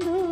ಬಂದು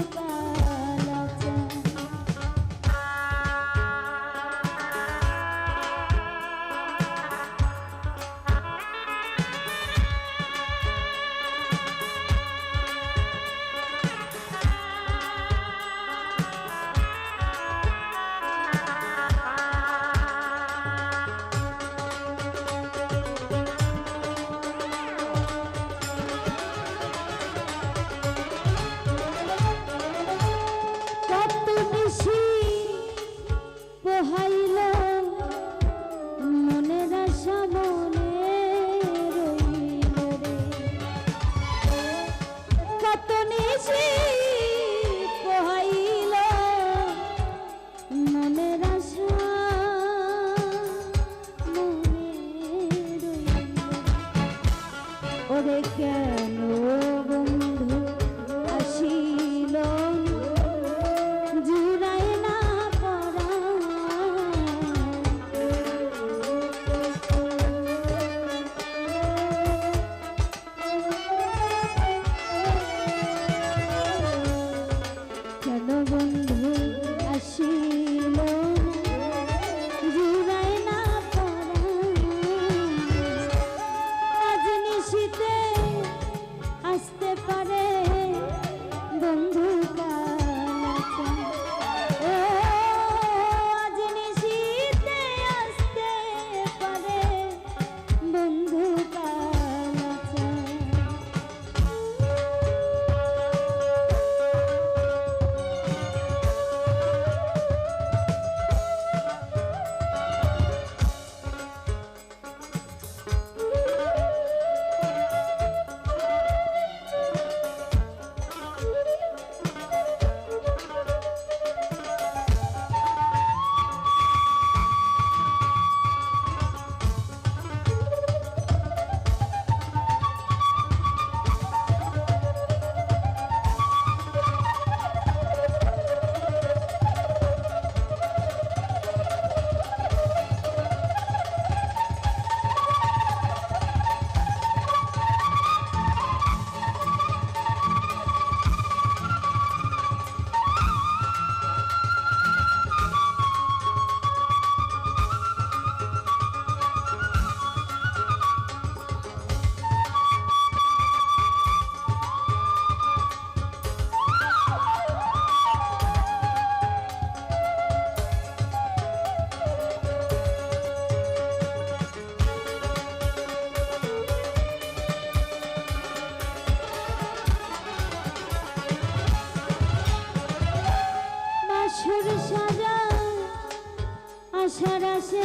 আশার আসে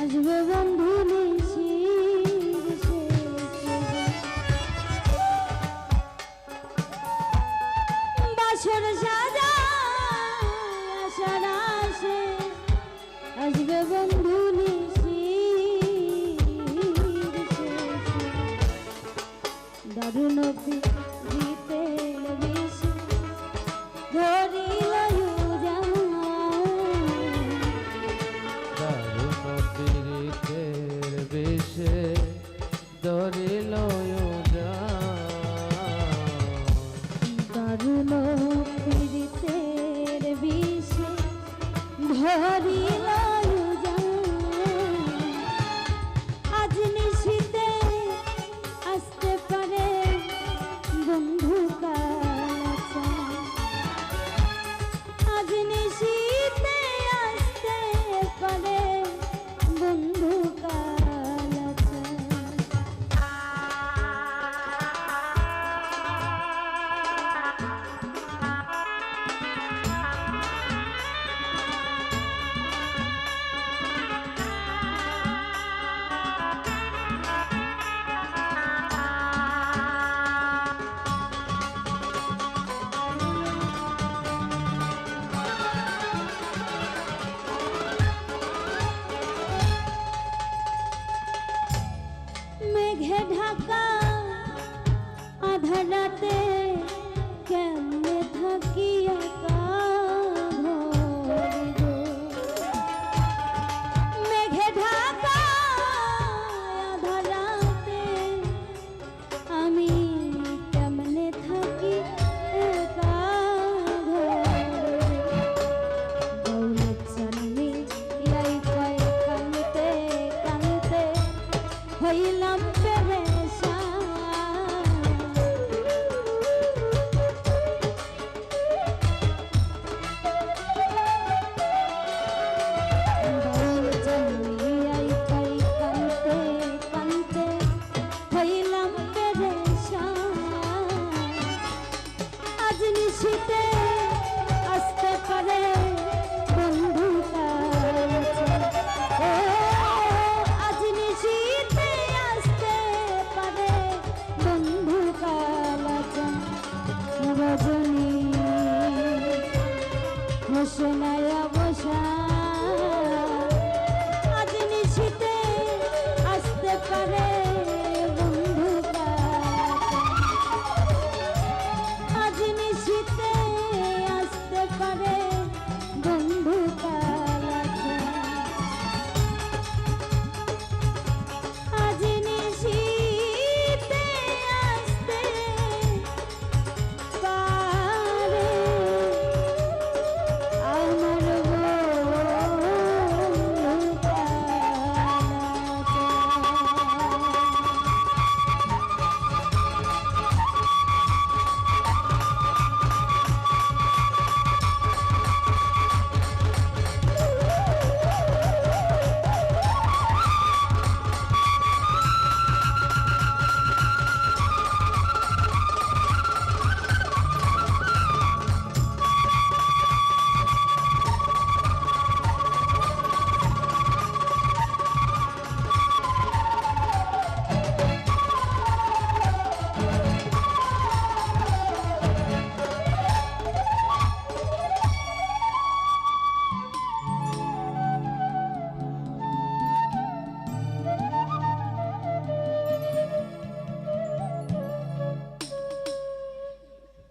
আসবে বন্ধু বাসর সাজা আশার আসে আসবে বন্ধু দারুণ ধর্ম প্রীতের বিষে ধরিলা। খুশিতে আসতে পারে